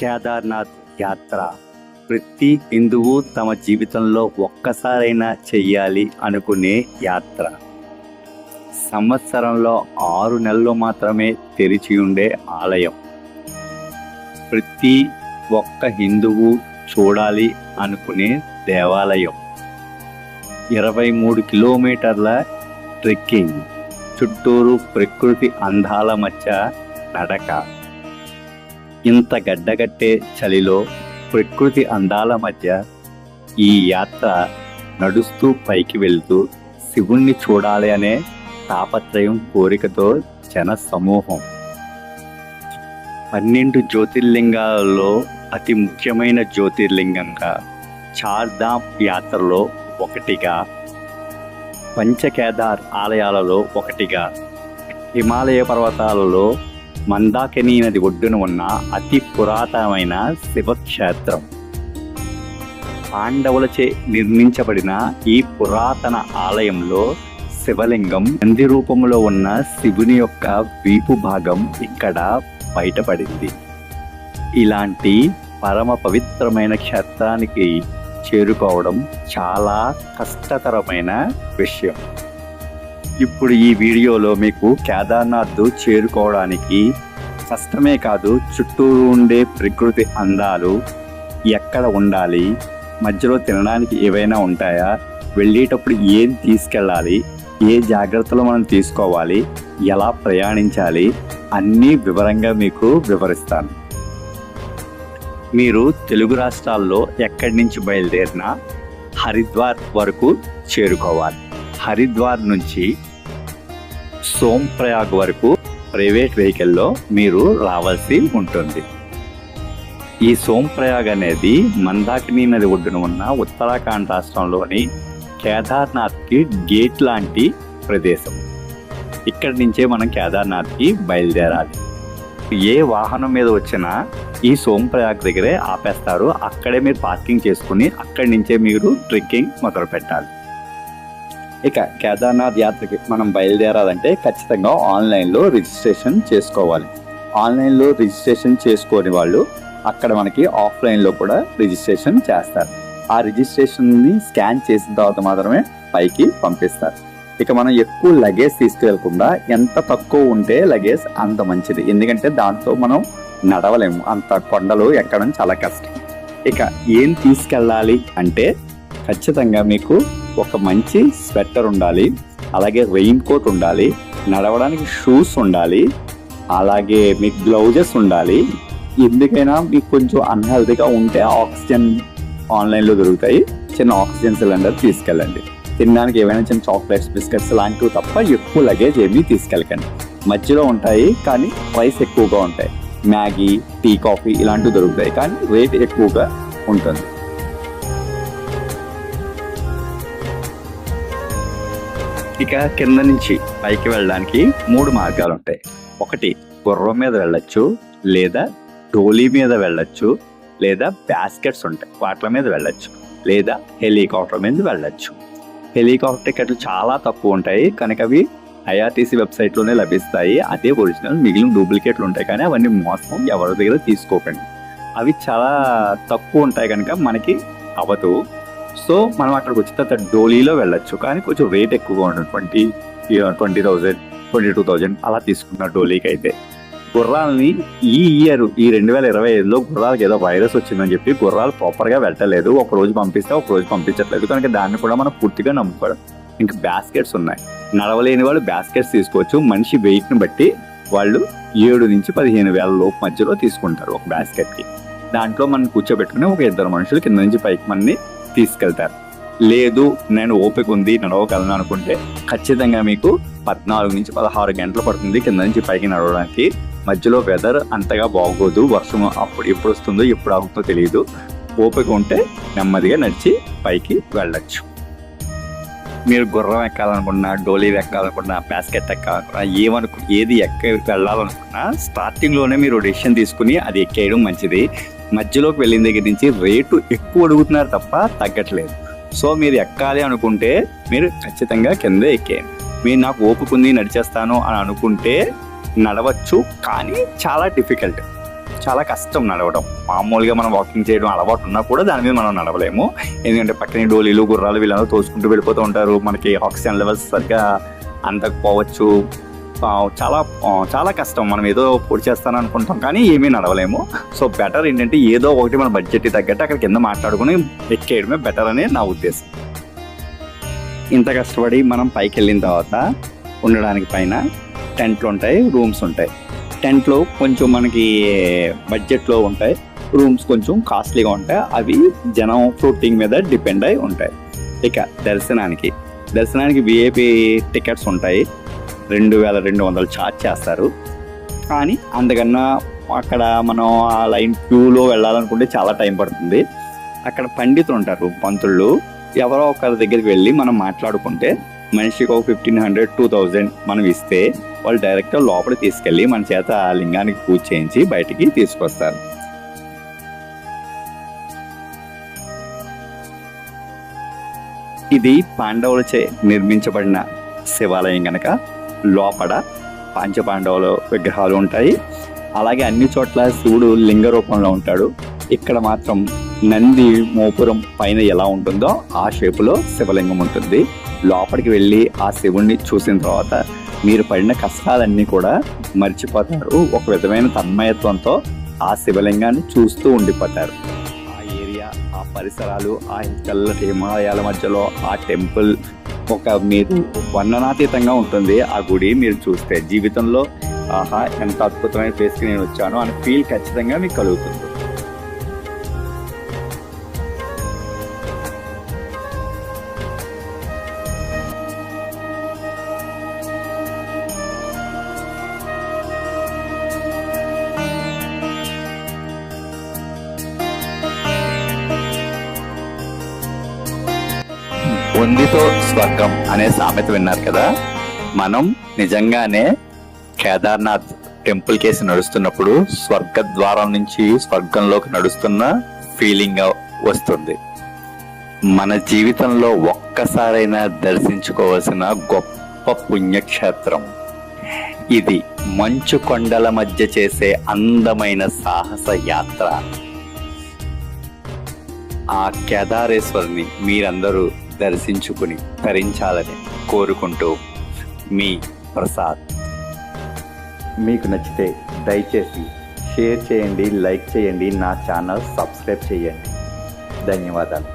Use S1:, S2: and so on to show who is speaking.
S1: కేదార్నాథ్ యాత్ర. ప్రతి హిందువు తమ జీవితంలో ఒక్కసారైనా చెయ్యాలి అనుకునే యాత్ర. సంవత్సరంలో ఆరు నెలలు మాత్రమే తెరిచి ఉండే ఆలయం. ప్రతి ఒక్క హిందువు చూడాలి అనుకునే దేవాలయం. ఇరవై మూడు కిలోమీటర్ల ట్రెక్కింగ్. చుట్టూరు ప్రకృతి అందాల మధ్య నడక. ఇంత గడ్డగట్టే చలిలో ప్రకృతి అందాల మధ్య ఈ యాత్ర నడుస్తూ పైకి వెళ్తూ శివుణ్ణి చూడాలి అనే తాపత్రయం కోరికతో జన సమూహం. పన్నెండు జ్యోతిర్లింగాలలో అతి ముఖ్యమైన జ్యోతిర్లింగంగా చార్ధామ్ యాత్రలో ఒకటిగా పంచకేదార్ ఆలయాలలో ఒకటిగా హిమాలయ పర్వతాలలో మందాకిని నది ఒడ్డున ఉన్న అతి పురాతనమైన శివక్షేత్రం. పాండవులచే నిర్మించబడిన ఈ పురాతన ఆలయంలో శివలింగం నంది రూపంలో ఉన్న శివుని యొక్క వీపు భాగం ఇక్కడ బయటపడింది. ఇలాంటి పరమ పవిత్రమైన క్షేత్రానికి చేరుకోవడం చాలా కష్టతరమైన విషయం. ఇప్పుడు ఈ వీడియోలో మీకు కేదార్నాథ్ చేరుకోవడానికి కష్టమే కాదు చుట్టూరు ఉండే ప్రకృతి అందాలు ఎక్కడ ఉండాలి మధ్యలో తినడానికి ఏవైనా ఉంటాయా వెళ్ళేటప్పుడు ఏం తీసుకెళ్ళాలి ఏ జాగ్రత్తలు మనం తీసుకోవాలి ఎలా ప్రయాణించాలి అన్నీ వివరంగా మీకు వివరిస్తాను. మీరు తెలుగు రాష్ట్రాల్లో ఎక్కడి నుంచి బయలుదేరినా హరిద్వార్ వరకు చేరుకోవాలి. హరిద్వార్ నుంచి సోంప్రయాగ్ వరకు ప్రైవేట్ వెహికల్లో మీరు రావాల్సి ఉంటుంది. ఈ సోంప్రయాగ్ అనేది మందాకిని నది ఒడ్డున ఉన్న ఉత్తరాఖండ్ రాష్ట్రంలోని కేదార్నాథ్కి గేట్ లాంటి ప్రదేశం. ఇక్కడి నుంచే మనం కేదార్నాథ్కి బయలుదేరాలి. ఏ వాహనం మీద వచ్చినా ఈ సోంప్రయాగ్ దగ్గరే ఆపేస్తారు. అక్కడే మీరు పార్కింగ్ చేసుకుని అక్కడి నుంచే మీరు ట్రెక్కింగ్ మొదలు పెట్టాలి ఇక కేదార్నాథ్ యాత్రకి మనం బయలుదేరాలంటే ఖచ్చితంగా ఆన్లైన్లో రిజిస్ట్రేషన్ చేసుకోవాలి. ఆన్లైన్లో రిజిస్ట్రేషన్ చేసుకోని వాళ్ళు అక్కడ మనకి ఆఫ్లైన్లో కూడా రిజిస్ట్రేషన్ చేస్తారు. ఆ రిజిస్ట్రేషన్ని స్కాన్ చేసిన తర్వాత మాత్రమే పైకి పంపిస్తారు. ఇక మనం ఎక్కువ లగేజ్ తీసుకెళ్ళకుండా ఎంత తక్కువ ఉంటే లగేజ్ అంత మంచిది. ఎందుకంటే దాంతో మనం నడవలేము. అంత కొండలు ఎక్కడం చాలా కష్టం. ఇక ఏం తీసుకెళ్ళాలి అంటే ఖచ్చితంగా మీకు ఒక మంచి స్వెటర్ ఉండాలి అలాగే రెయిన్ కోట్ ఉండాలి నడవడానికి షూస్ ఉండాలి అలాగే మీకు గ్లౌజెస్ ఉండాలి. ఎందుకైనా మీకు కొంచెం అన్హెల్తీగా ఉంటే ఆక్సిజన్ ఆన్లైన్లో దొరుకుతాయి. చిన్న ఆక్సిజన్ సిలిండర్ తీసుకెళ్ళండి. తినడానికి ఏమైనా చిన్న చాక్లెట్స్ బిస్కెట్స్ లాంటివి తప్ప ఎక్కువ లగేజ్ ఏమీ తీసుకెళ్ళకండి. మధ్యలో ఉంటాయి కానీ ప్రైస్ ఎక్కువగా ఉంటాయి. మ్యాగీ టీ కాఫీ ఇలాంటివి దొరుకుతాయి కానీ రేట్ ఎక్కువగా ఉంటుంది. ఇక కింద నుంచి పైకి వెళ్ళడానికి మూడు మార్గాలు ఉంటాయి ఒకటి గుర్రం మీద వెళ్ళొచ్చు లేదా డోలీ మీద వెళ్ళొచ్చు లేదా బాస్కెట్స్ ఉంటాయి వాటి మీద వెళ్ళొచ్చు లేదా హెలికాప్టర్ మీద వెళ్ళొచ్చు. హెలికాప్టర్ టికెట్లు చాలా తక్కువ ఉంటాయి కనుక అవి ఐఆర్టీసీ వెబ్సైట్లోనే లభిస్తాయి. అదే ఒరిజినల్ మిగిలిన డూప్లికేట్లు ఉంటాయి కానీ అవన్నీ మోసం ఎవరి దగ్గర తీసుకోకండి. అవి చాలా తక్కువ ఉంటాయి కనుక మనకి అవ్వదు సో మనం అక్కడికి వచ్చిన తర్వాత డోలీలో వెళ్ళొచ్చు. కానీ కొంచెం వెయిట్ ఎక్కువగా ఉంటుంది twenty twenty thousand twenty two thousand అలా తీసుకుంటున్నారు డోలీకి అయితే. గుర్రాలని ఈ ఇయర్ ఈ రెండు వేల ఇరవై ఐదులో గుర్రాలకి ఏదో వైరస్ వచ్చిందని చెప్పి గుర్రాలు ప్రాపర్గా వెళ్ళలేదు ఒక రోజు పంపిస్తే ఒక రోజు పంపించట్లేదు. కనుక దాన్ని కూడా మనం పూర్తిగా నమ్ముకోవడం ఇంకా బాస్కెట్స్ ఉన్నాయి. నడవలేని వాళ్ళు బాస్కెట్స్ తీసుకోవచ్చు. మనిషి వెయిట్ని బట్టి వాళ్ళు ఏడు నుంచి పదిహేను వేల లోపు మధ్యలో తీసుకుంటారు ఒక బాస్కెట్కి దాంట్లో మనం కూర్చోబెట్టుకుని ఒక ఇద్దరు మనుషులు కింద నుంచి పైకి మనని తీసుకెళ్తారు. లేదు నేను ఓపిక ఉంది నడవగలను అనుకుంటే ఖచ్చితంగా మీకు పద్నాలుగు నుంచి పదహారు గంటలు పడుతుంది కింద నుంచి పైకి నడవడానికి. మధ్యలో వెదర్ అంతగా బాగోదు వర్షం అప్పుడు ఎప్పుడు వస్తుందో ఎప్పుడు ఆగుతుందో తెలియదు ఓపిక ఉంటే నెమ్మదిగా నడిచి పైకి వెళ్ళచ్చు. మీరు గుర్రం ఎక్కాలనుకున్నా డోలీ ఎక్కాలనుకున్నా బాస్కెట్ ఎక్కాలనుకున్నా ఏమనుకు ఏది ఎక్క వెళ్ళాలనుకున్నా స్టార్టింగ్లోనే మీరు డెసిషన్ తీసుకుని అది ఎక్కేయడం మంచిది. మధ్యలోకి వెళ్ళిన దగ్గర నుంచి రేటు ఎక్కువ అడుగుతున్నారు తప్ప తగ్గట్లేదు. సో మీరు ఎక్కాలి అనుకుంటే మీరు ఖచ్చితంగా కింద ఎక్కేయండి. మీరు నాకు ఓపుకుంది నడిచేస్తాను అని అనుకుంటే నడవచ్చు కానీ చాలా డిఫికల్ట్ చాలా కష్టం నడవడం. మామూలుగా మనం వాకింగ్ చేయడం అలవాటు ఉన్నా కూడా దాని మీద మనం నడవలేము. ఎందుకంటే పక్కనే డోలీలు గుర్రాలు వీళ్ళందరూ తోసుకుంటూ వెళ్ళిపోతూ ఉంటారు. మనకి ఆక్సిజన్ లెవెల్స్ సరిగ్గా అందకపోవచ్చు. పోవచ్చు చాలా చాలా కష్టం. మనం ఏదో పొడి చేస్తాను అనుకుంటాం కానీ ఏమీ నడవలేము. సో బెటర్ ఏంటంటే ఏదో ఒకటి మన బడ్జెట్ తగ్గట్టు అక్కడ కింద మాట్లాడుకుని ఎక్కేయడమే బెటర్ అని నా ఉద్దేశం. ఇంత కష్టపడి మనం పైకి వెళ్ళిన తర్వాత ఉండడానికి పైన టెంట్లు ఉంటాయి రూమ్స్ ఉంటాయి. టెంట్లో కొంచెం మనకి బడ్జెట్లో ఉంటాయి రూమ్స్ కొంచెం కాస్ట్లీగా ఉంటాయి అవి జనం ఫ్రూటింగ్ మీద డిపెండ్ అయి ఉంటాయి. ఇక దర్శనానికి దర్శనానికి విఐపి టికెట్స్ ఉంటాయి. రెండు వేల రెండు వందలు ఛార్జ్ చేస్తారు. కానీ అందుకన్నా అక్కడ మనం ఆ లైన్ క్యూలో వెళ్ళాలనుకుంటే చాలా టైం పడుతుంది. అక్కడ పండితులు ఉంటారు పంతుళ్ళు ఎవరో ఒకరి దగ్గరికి వెళ్ళి మనం మాట్లాడుకుంటే మనిషికి ఒక ఫిఫ్టీన్ హండ్రెడ్ టూ థౌజండ్ మనం ఇస్తే వాళ్ళు డైరెక్ట్గా లోపలికి తీసుకెళ్ళి మన చేత ఆ లింగానికి పూజ చేయించి బయటికి తీసుకొస్తారు. ఇది పాండవులచే నిర్మించబడిన శివాలయం గనక లోపల పంచపాండవుల విగ్రహాలు ఉంటాయి. అలాగే అన్ని చోట్ల శివుడు లింగ రూపంలో ఉంటాడు. ఇక్కడ మాత్రం నంది మోపురం పైన ఎలా ఉంటుందో ఆ షేపులో శివలింగం ఉంటుంది. లోపలికి వెళ్ళి ఆ శివుణ్ణి చూసిన తర్వాత మీరు పడిన కష్టాలన్నీ కూడా మర్చిపోతారు. ఒక విధమైన తన్మయత్వంతో ఆ శివలింగాన్ని చూస్తూ ఉండిపోతారు. ఆ ఏరియా ఆ పరిసరాలు ఆ తెల్లటి హిమాలయాల మధ్యలో ఆ టెంపుల్ ఒక మీరు వర్ణనాతీతంగా ఉంటుంది ఆ గుడి. మీరు చూస్తే జీవితంలో ఆహా ఎంత అద్భుతమైన ప్లేస్కి నేను వచ్చాను అనే ఫీల్ ఖచ్చితంగా మీకు కలుగుతుంది. ఉందితో స్వర్గం అనే సామెత విన్నారు కదా? మనం నిజంగానే కేదార్నాథ్ టెంపుల్ కేసి నడుస్తున్నప్పుడు స్వర్గ ద్వారం నుంచి స్వర్గంలోకి నడుస్తున్న ఫీలింగ్ వస్తుంది. మన జీవితంలో ఒక్కసారైనా దర్శించుకోవాల్సిన గొప్ప పుణ్యక్షేత్రం. ఇది మంచు కొండల మధ్య చేసే అందమైన సాహస యాత్ర. ఆ కేదారేశ్వరిని మీరందరూ దర్శించుకుని తరించాలని కోరుకుంటూ మీ ప్రసాద్. మీకు నచ్చితే దయచేసి షేర్ చేయండి లైక్ చేయండి నా ఛానల్ సబ్స్క్రైబ్ చేయండి. ధన్యవాదాలు.